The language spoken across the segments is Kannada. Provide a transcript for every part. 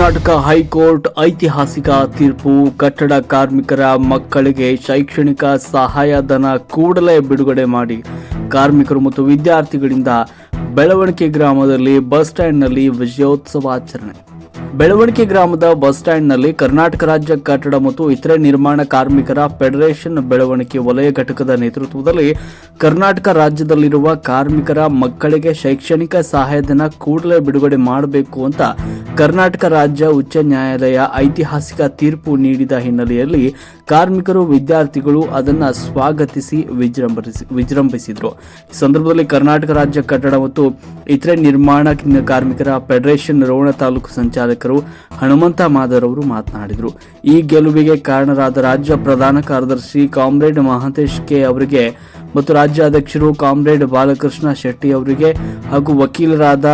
ಕರ್ನಾಟಕ ಹೈಕೋರ್ಟ್ ಐತಿಹಾಸಿಕ ತೀರ್ಪು, ಕಟ್ಟಡ ಕಾರ್ಮಿಕರ ಮಕ್ಕಳಿಗೆ ಶೈಕ್ಷಣಿಕ ಸಹಾಯಧನ ಕೂಡಲೇ ಬಿಡುಗಡೆ ಮಾಡಿ. ಕಾರ್ಮಿಕರು ಮತ್ತು ವಿದ್ಯಾರ್ಥಿಗಳಿಂದ ಬೆಳವಣಿಗೆ ಗ್ರಾಮದಲ್ಲಿ ಬಸ್ ಸ್ಟ್ಯಾಂಡ್ನಲ್ಲಿ ವಿಜಯೋತ್ಸವಾಚರಣೆ ಬೆಳವಣಿಗೆ ಗ್ರಾಮದ ಬಸ್ ಸ್ಟ್ಯಾಂಡ್ನಲ್ಲಿ ಕರ್ನಾಟಕ ರಾಜ್ಯ ಕಟ್ಟಡ ಮತ್ತು ಇತರೆ ನಿರ್ಮಾಣ ಕಾರ್ಮಿಕರ ಫೆಡರೇಷನ್ ಬೆಳವಣಿಗೆ ವಲಯ ಘಟಕದ ನೇತೃತ್ವದಲ್ಲಿ ಕರ್ನಾಟಕ ರಾಜ್ಯದಲ್ಲಿರುವ ಕಾರ್ಮಿಕರ ಮಕ್ಕಳಿಗೆ ಶೈಕ್ಷಣಿಕ ಸಹಾಯಧನ ಕೂಡಲೇ ಬಿಡುಗಡೆ ಮಾಡಬೇಕು ಅಂತ ಕರ್ನಾಟಕ ರಾಜ್ಯ ಉಚ್ಚ ನ್ಯಾಯಾಲಯ ಐತಿಹಾಸಿಕ ತೀರ್ಪು ನೀಡಿದ ಹಿನ್ನೆಲೆಯಲ್ಲಿ ಕಾರ್ಮಿಕರು ವಿದ್ಯಾರ್ಥಿಗಳು ಅದನ್ನು ಸ್ವಾಗತಿಸಿ ವಿಜೃಂಭಿಸಿ ವಿಜೃಂಭಿಸಿದರು. ಈ ಸಂದರ್ಭದಲ್ಲಿ ಕರ್ನಾಟಕ ರಾಜ್ಯ ಕಟ್ಟಡ ಮತ್ತು ಇತರೆ ನಿರ್ಮಾಣ ಕಾರ್ಮಿಕರ ಫೆಡರೇಷನ್ ರೋಣ ತಾಲೂಕು ಸಂಚಾಲಕರು ಹನುಮಂತ ಮಾದರ್ ಅವರು ಮಾತನಾಡಿದರು. ಈ ಗೆಲುವಿಗೆ ಕಾರಣರಾದ ರಾಜ್ಯ ಪ್ರಧಾನ ಕಾರ್ಯದರ್ಶಿ ಕಾಮ್ರೇಡ್ ಮಹಾಂತೇಶ್ ಕೆ ಅವರಿಗೆ ಮತ್ತು ರಾಜ್ಯಾಧ್ಯಕ್ಷರು ಕಾಮ್ರೇಡ್ ಬಾಲಕೃಷ್ಣ ಶೆಟ್ಟಿ ಅವರಿಗೆ ಹಾಗೂ ವಕೀಲರಾದ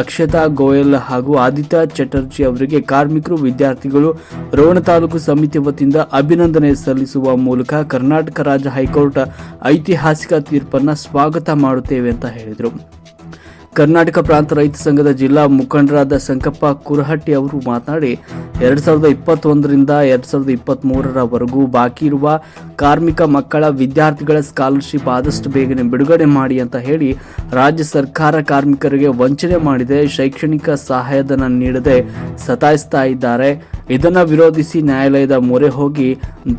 ಅಕ್ಷತಾ ಗೋಯಲ್ ಹಾಗೂ ಆದಿತ್ಯ ಚಟರ್ಜಿ ಅವರಿಗೆ ಕಾರ್ಮಿಕರು, ವಿದ್ಯಾರ್ಥಿಗಳು, ರೋಣ ತಾಲೂಕು ಸಮಿತಿ ವತಿಯಿಂದ ಅಭಿನಂದನೆ ಸಲ್ಲಿಸುವ ಮೂಲಕ ಕರ್ನಾಟಕ ರಾಜ್ಯ ಹೈಕೋರ್ಟ್ ಐತಿಹಾಸಿಕ ತೀರ್ಪನ್ನು ಸ್ವಾಗತ ಮಾಡುತ್ತೇವೆ ಅಂತ ಹೇಳಿದರು. ಕರ್ನಾಟಕ ಪ್ರಾಂತ ರೈತ ಸಂಘದ ಜಿಲ್ಲಾ ಮುಖಂಡರಾದ ಸಂಕಪ್ಪ ಕುರಹಟ್ಟಿ ಅವರು ಮಾತನಾಡಿ, ಎರಡ್ ಸಾವಿರದ ಇಪ್ಪತ್ತೊಂದರಿಂದ ಎರಡ್ ಸಾವಿರದ ಇಪ್ಪತ್ತ್ ಮೂರರವರೆಗೂ ಬಾಕಿ ಇರುವ ಕಾರ್ಮಿಕ ಮಕ್ಕಳ ವಿದ್ಯಾರ್ಥಿಗಳ ಸ್ಕಾಲರ್ಶಿಪ್ ಆದಷ್ಟು ಬೇಗನೆ ಬಿಡುಗಡೆ ಮಾಡಿ ಅಂತ ಹೇಳಿ ರಾಜ್ಯ ಸರ್ಕಾರ ಕಾರ್ಮಿಕರಿಗೆ ವಂಚನೆ ಮಾಡಿದೆ. ಶೈಕ್ಷಣಿಕ ಸಹಾಯಧನ ನೀಡದೆ ಸತಾಯಿಸ್ತಾ ಇದ್ದಾರೆ. ಇದನ್ನ ವಿರೋಧಿಸಿ ನ್ಯಾಯಾಲಯದ ಮೊರೆ ಹೋಗಿ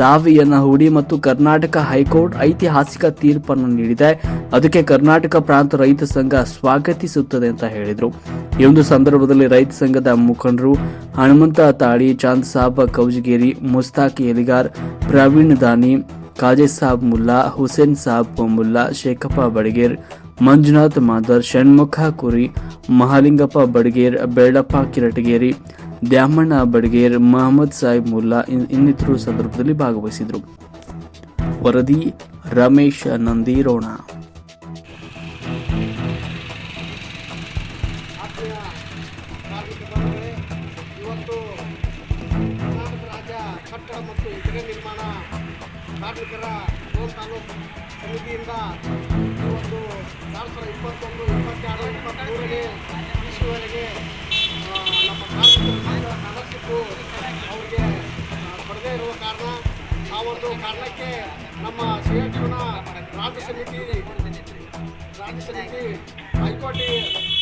ದಾವಿಯನ್ನ ಹೂಡಿ ಮತ್ತು ಕರ್ನಾಟಕ ಹೈಕೋರ್ಟ್ ಐತಿಹಾಸಿಕ ತೀರ್ಪನ್ನು ನೀಡಿದೆ. ಅದಕ್ಕೆ ಕರ್ನಾಟಕ ಪ್ರಾಂತ ರೈತ ಸಂಘ ಸ್ವಾಗತಿಸುತ್ತದೆ ಅಂತ ಹೇಳಿದರು. ಈ ಒಂದು ಸಂದರ್ಭದಲ್ಲಿ ರೈತ ಸಂಘದ ಮುಖಂಡರು ಹನುಮಂತ ತಾಳಿ ಚಾಂದ್ ಸಾಬ್ ಕೌಜಗೇರಿ, ಮುಸ್ತಾಕ್ ಎಲಿಗಾರ್, ಪ್ರವೀಣ್ ದಾನಿ ಕಾಜೆ ಸಾಬ್ ಮುಲ್ಲಾ, ಹುಸೇನ್ ಸಾಬ್ ಮುಲ್ಲಾ, ಶೇಖಪ್ಪ ಬಡಗೇರ್, ಮಂಜುನಾಥ್ ಮಾದರ್, ಷಣ್ಮುಖ ಕುರಿ, ಮಹಾಲಿಂಗಪ್ಪ ಬಡಗೇರ್ ಬೆಳ್ಳಪ್ಪ ಕಿರಟಗೇರಿ, ದ್ಯಾಮಣ್ಣ ಬಡಗೇರ್, ಮಹಮ್ಮದ್ ಸಾಹಿಬ್ ಮುಲ್ಲಾ ಇನ್ನಿತರರು ಇನ್ನಿತರು ಸಂದರ್ಭದಲ್ಲಿ ಭಾಗವಹಿಸಿದರು. ವರದಿ ರಮೇಶ್ ನಂದಿರೋಣ. ತಾಲೂಕು ಸಮಿತಿಯಿಂದ ಒಂದು ಎರಡು ಸಾವಿರದ ಇಪ್ಪತ್ತೊಂದು ಇಪ್ಪತ್ತೆರಡು ಇಪ್ಪತ್ತ್ಮೂರನೇ ಇಸ್ವಿವರೆಗೆ ಆ, ನಮ್ಮ ಕಾರ್ಮಿಕರ ಸ್ಕಾಲರ್ಶಿಪ್ಪು ಅವರಿಗೆ ಕೊಡದೇ ಇರುವ ಕಾರಣ ಆ ಒಂದು ಕಾರಣಕ್ಕೆ ನಮ್ಮ ಸಿ ಎಚ್ ರಾಜ್ಯ ಸಮಿತಿ ರಾಜ್ಯ ಸಮಿತಿ ಹೈಕೋರ್ಟ್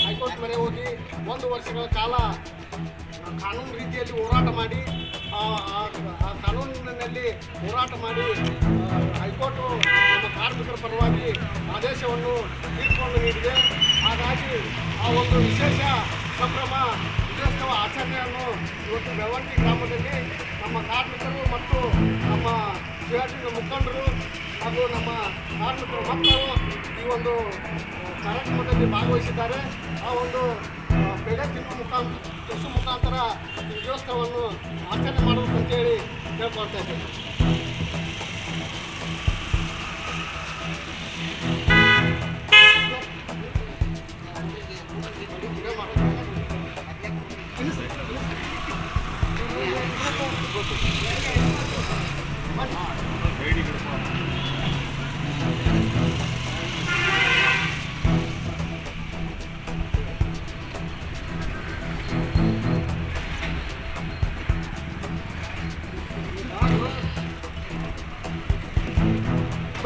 ಹೈಕೋರ್ಟ್ ಮೊರೆ ಹೋಗಿ ಒಂದು ವರ್ಷಗಳ ಕಾಲ ಕಾನೂನು ರೀತಿಯಲ್ಲಿ ಹೋರಾಟ ಮಾಡಿ ಆ ಕಾನೂನಿನಲ್ಲಿ ಹೋರಾಟ ಮಾಡಿ ಹೈಕೋರ್ಟು ನಮ್ಮ ಕಾರ್ಮಿಕರ ಪರವಾಗಿ ಆದೇಶವನ್ನು ತೀರ್ಪನ್ನು ನೀಡಿದೆ ಹಾಗಾಗಿ ಆ ಒಂದು ವಿಶೇಷ ಸಂಭ್ರಮ ವಿಜಯೋತ್ಸವ ಆಚರಣೆಯನ್ನು ಇವತ್ತು ಬೆಳವಣಿಗೆ ಗ್ರಾಮದಲ್ಲಿ ನಮ್ಮ ಕಾರ್ಮಿಕರು ಮತ್ತು ನಮ್ಮ ಶಿವಾಜಿನ ಮುಖಂಡರು ಹಾಗೂ ನಮ್ಮ ಕಾರ್ಮಿಕರ ಮಕ್ಕಳು ಈ ಒಂದು ಕಾರ್ಯಕ್ರಮದಲ್ಲಿ ಭಾಗವಹಿಸಿದ್ದಾರೆ ಆ ಒಂದು ಮುಖಾಂತರ ತುಸು ಮುಖಾಂತರ ಈ ದೇವಸ್ಥಾನವನ್ನು ಆಚರಣೆ ಮಾಡಬೇಕು ಅಂತೇಳಿ ಕೇಳ್ಕೊಳ್ತಾ ಇದ್ದೇನೆ.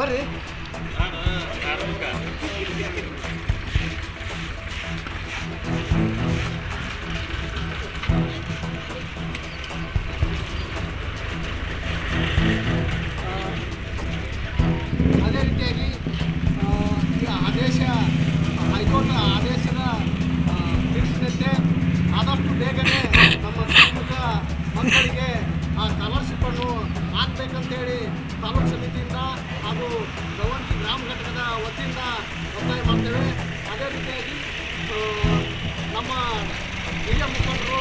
ಬರ್ರಿ ಅದೇ ವತಿಯಿಂದ ಒತ್ತಾಯ ಮಾಡ್ತೇವೆ ಅದೇ ರೀತಿಯಾಗಿ ನಮ್ಮ ಹಿರಿಯ ಮುಖಂಡರು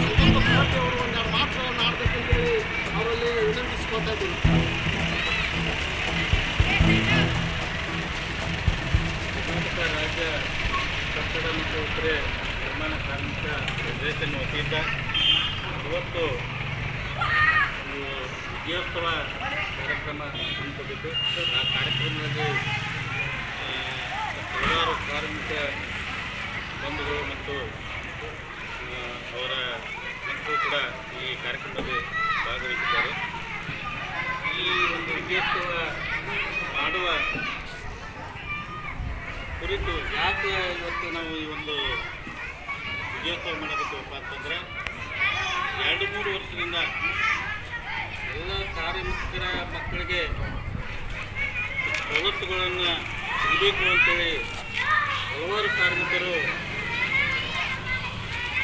ಸಂಕಲ್ಪ ಕುಮಾರ್ತಿ ಅವರು ಒಂದೆರಡು ಮಾತುಗಳನ್ನು ಆಡಬೇಕಂತೇಳಿ ಅವರಲ್ಲಿ ವಿನಂತಿಸ್ಕೊಳ್ತಾ ಇದ್ದೀವಿ ರಾಜ್ಯ ಕಟ್ಟಡ ಮತ್ತು ಇತರೆ ನಿರ್ಮಾಣ ಕಾರ್ಮಿಕ ಫೆಡರೇಷನ್ ವತಿಯಿಂದ ಇವತ್ತು ವಿಜಯೋತ್ಸವ ಕಾರ್ಯಕ್ರಮ ಹಮ್ಮಿಕೊಂಡಿದ್ದು. ಆ ಕಾರ್ಯಕ್ರಮದಲ್ಲಿ ಹಲವಾರು ಕಾರ್ಮಿಕ ಬಂಧುಗಳು ಮತ್ತು ಅವರ ಮಕ್ಕಳು ಕೂಡ ಈ ಕಾರ್ಯಕ್ರಮದಲ್ಲಿ ಭಾಗವಹಿಸಿದ್ದಾರೆ. ಈ ಒಂದು ವಿಜಯೋತ್ಸವ ಮಾಡುವ ಕುರಿತು ಯಾಕೆ ಇವತ್ತು ನಾವು ಈ ಒಂದು ವಿಜಯೋತ್ಸವ ಮಾಡಬೇಕಪ್ಪ ಅಂತಂದರೆ, ಎರಡು, ಮೂರು ವರ್ಷದಿಂದ ಎಲ್ಲ ಕಾರ್ಮಿಕರ ಮಕ್ಕಳಿಗೆ ಸವಲತ್ತುಗಳನ್ನು ಸಿಗಬೇಕು ಅಂತೇಳಿ ಹಲವಾರು ಕಾರ್ಮಿಕರು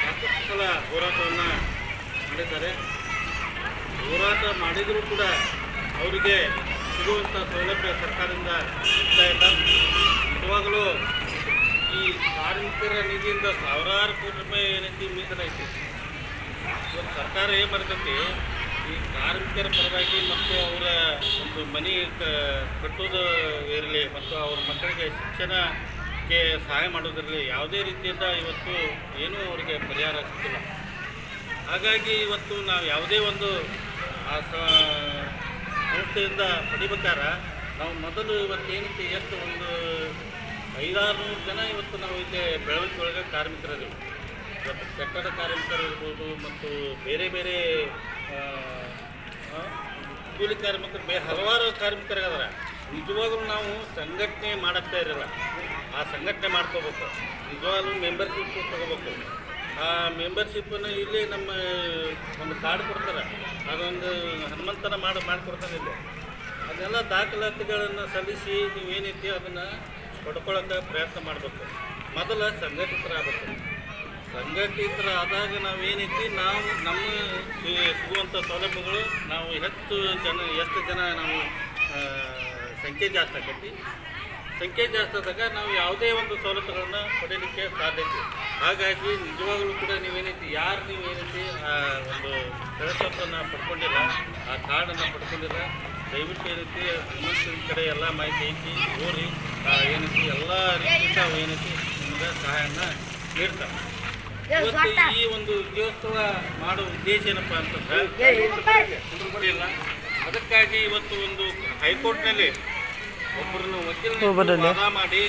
ಸಾಕಷ್ಟು ಸಲ ಹೋರಾಟವನ್ನು ಮಾಡಿದ್ದಾರೆ. ಹೋರಾಟ ಮಾಡಿದರೂ ಕೂಡ ಅವರಿಗೆ ಸಿಗುವಂಥ ಸೌಲಭ್ಯ ಸರ್ಕಾರದಿಂದ ಸಿಗ್ತಾ ಇಲ್ಲ. ನಿಜವಾಗಲೂ ಈ ಕಾರ್ಮಿಕರ ನಿಧಿಯಿಂದ ಸಾವಿರಾರು ಕೋಟಿ ರೂಪಾಯಿ ಏನೈತಿ ಮೀಸಲಾಯಿತು. ಇವತ್ತು ಸರ್ಕಾರ ಏನು ಬರ್ತೈತಿ ಈ ಕಾರ್ಮಿಕರ ಪರವಾಗಿ ಮತ್ತು ಅವರ ಒಂದು ಮನೆ ಕಟ್ಟೋದು ಇರಲಿ ಮತ್ತು ಅವ್ರ ಮಕ್ಕಳಿಗೆ ಶಿಕ್ಷಣಕ್ಕೆ ಸಹಾಯ ಮಾಡೋದಿರಲಿ ಯಾವುದೇ ರೀತಿಯಿಂದ ಇವತ್ತು ಏನೂ ಅವರಿಗೆ ಪರಿಹಾರ ಸಿಕ್ಕಿಲ್ಲ. ಹಾಗಾಗಿ ಇವತ್ತು ನಾವು ಯಾವುದೇ ಒಂದು, ಆ ಸಂಸ್ಥೆಯಿಂದ ಪಡಿಬೇಕಾರ ನಾವು ಮೊದಲು ಇವತ್ತು ಏನಕ್ಕೆ ಎಷ್ಟು ಒಂದು ಐದಾರು ನೂರು ಜನ ಇವತ್ತು ನಾವು ಇಲ್ಲಿ ಬೆಳವಣಿಗೆ ಒಳಗೆ ಕಾರ್ಮಿಕರಿದ್ದೀವಿ. ಇವತ್ತು ಕಟ್ಟಡ ಕಾರ್ಮಿಕರು ಇರ್ಬೋದು ಮತ್ತು ಬೇರೆ ಬೇರೆ ಕೂಲಿ ಕಾರ್ಮಿಕರು ಬೇರೆ ಹಲವಾರು ಕಾರ್ಮಿಕರಿಗದಾರ ನಿಜವಾಗ್ಲೂ ನಾವು ಸಂಘಟನೆ ಮಾಡುತ್ತಾ ಇರಲ್ಲ. ಆ ಸಂಘಟನೆ ಮಾಡ್ಕೋಬೇಕು. ನಿಜವಾಗ್ಲೂ ಮೆಂಬರ್ಶಿಪ್ ತಗೋಬೇಕು. ಆ ಮೆಂಬರ್ಶಿಪ್ಪನ್ನು ಇಲ್ಲಿ ನಮ್ಮ, ಒಂದು ಕಾರ್ಡ್ ಕೊಡ್ತಾರೆ. ಅದೊಂದು ಹನುಮಂತನ ಮಾಡಿ, ಮಾಡಿಕೊಡ್ತಾರೆ ಇಲ್ಲಿ. ಅದೆಲ್ಲ ದಾಖಲಾತಿಗಳನ್ನು ಸಲ್ಲಿಸಿ ನೀವೇನೈತಿ ಅದನ್ನು ಪಡ್ಕೊಳ್ಳೋಕ್ಕೆ ಪ್ರಯತ್ನ ಮಾಡಬೇಕು. ಮೊದಲ ಸಂಘಟಿತರಾಗಬೇಕು. ಸಂಘಟಿತರಾದಾಗ ನಾವೇನೈತಿ ನಾವು ನಮ್ಮ ಸಿಗುವಂಥ ಸೌಲಭ್ಯಗಳು ನಾವು ಹೆಚ್ಚು ಜನ ಎಷ್ಟು ಜನ ನಾವು ಸಂಖ್ಯೆ ಜಾಸ್ತಿ ಆಕೈತಿ ಸಂಖ್ಯೆ ಜಾಸ್ತಿ ಆದಾಗ ನಾವು ಯಾವುದೇ ಒಂದು ಸೌಲಭ್ಯಗಳನ್ನು ಪಡೀಲಿಕ್ಕೆ ಸಾಧ್ಯತೆ ಹಾಗಾಗಿ ನಿಜವಾಗಲೂ ಕೂಡ ನೀವೇನೈತಿ ಯಾರು ನೀವು ಏನೈತಿ ಆ, ಒಂದು ಸದಸ್ಯತ್ವವನ್ನು ಪಡ್ಕೊಂಡಿಲ್ಲ, ಆ ಕಾರ್ಡನ್ನು ಪಡ್ಕೊಂಡಿಲ್ಲ, ದಯವಿಟ್ಟು ಏನೈತಿ ಮನುಷ್ಯನ ಕಡೆ ಎಲ್ಲ ಮಾಹಿತಿ ಐತಿ ಓರಿ ಏನೈತಿ ಎಲ್ಲ ರೀತಿಯಿಂದ ಏನೈತಿ ನಿಮ್ಗೆ ಸಹಾಯನ ನೀಡ್ತಾರೆ. ಇವತ್ತು ಈ ಒಂದು ವಿಜಯೋತ್ಸವ ಮಾಡೋ ಉದ್ದೇಶ ಏನಪ್ಪ ಅಂತಂದ್ರೆ ಇಲ್ಲ. ಅದಕ್ಕಾಗಿ ಇವತ್ತು ಒಂದು ಹೈಕೋರ್ಟ್ನಲ್ಲಿ ಒಬ್ಬರನ್ನು ವಕೀಲರನ್ನು ವಾದ ಮಾಡಿ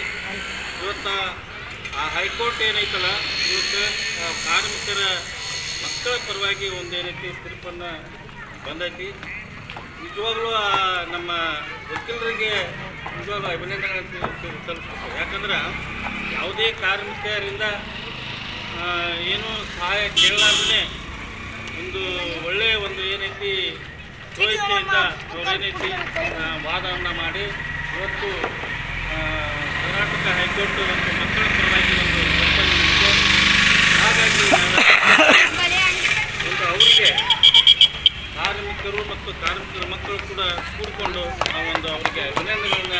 ಇವತ್ತು ಆ ಹೈಕೋರ್ಟ್ ಏನೈತಲ್ಲ ಇವತ್ತು ಆ ಕಾರ್ಮಿಕರ ಮಕ್ಕಳ ಪರವಾಗಿ ಒಂದು ಏನೈತಿ ತೀರ್ಪನ್ನು ಬಂದೈತಿ. ನಿಜವಾಗ್ಲೂ ಆ ನಮ್ಮ ವಕೀಲರಿಗೆ ನಿಜವಾಗ್ಲೂ ಅಭಿನಂದನೆ ಅಂತ ಸಲ್ಲಿಸ್ಬೇಕು. ಯಾಕಂದ್ರೆ ಯಾವುದೇ ಕಾರ್ಮಿಕರಿಂದ ಏನು ಸಹಾಯ ಕೇಳಲಾರ್ದೇ ಒಂದು ಒಳ್ಳೆಯ ಒಂದು ಏನೈತಿ ಸ್ವಇಚ್ಛೆಯಿಂದ ಅವ್ರೇನೈತಿ ವಾದವನ್ನು ಮಾಡಿ ಇವತ್ತು ಕರ್ನಾಟಕ ಹೈಕೋರ್ಟ್ ಮತ್ತು ಮಕ್ಕಳ ಪರವಾಗಿ ಒಂದು ಹಾಗಾಗಿ ಒಂದು ಅವರಿಗೆ ಕಾರ್ಮಿಕರು ಮತ್ತು ಕಾರ್ಮಿಕರ ಮಕ್ಕಳು ಕೂಡ ಕೂಡಿಕೊಂಡು ಒಂದು ಅವರಿಗೆ ಅಭಿನಂದನೆಗಳನ್ನ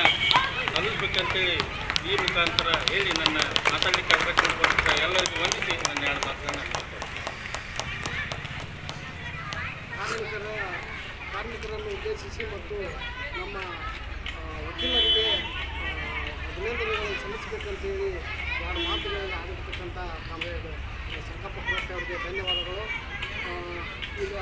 ಸಲ್ಲಿಸ್ಬೇಕಂತೇಳಿ ಈ ಮುಖಾಂತರ ಹೇಳಿ ನನ್ನ ಮಾತಾಡಲಿಕ್ಕೆ ಅವಕಾಶ ಕೊಡ್ತಾ ಎಲ್ಲರಿಗೂ ವಂದಿಸಿ ನನ್ನ ಎರಡು ಮಾತನ್ನು ಕಾರ್ಮಿಕರ ಕಾರ್ಮಿಕರನ್ನು ಉದ್ದೇಶಿಸಿ ಮತ್ತು ನಮ್ಮ ವಕೀಲರಿಗೆ ಅಭಿನಂದನೆಗಳನ್ನು ಸಲ್ಲಿಸಬೇಕಂತೇಳಿ ಎರಡು ಮಾತುಗಳಲ್ಲಿ ಆಗಿರ್ತಕ್ಕಂಥ ಕಾಮ್ರೇಡ್ ಸಂಕಪ್ಪ ಕುಮಾರ್ ಅವರಿಗೆ ಧನ್ಯವಾದಗಳು. ಈಗ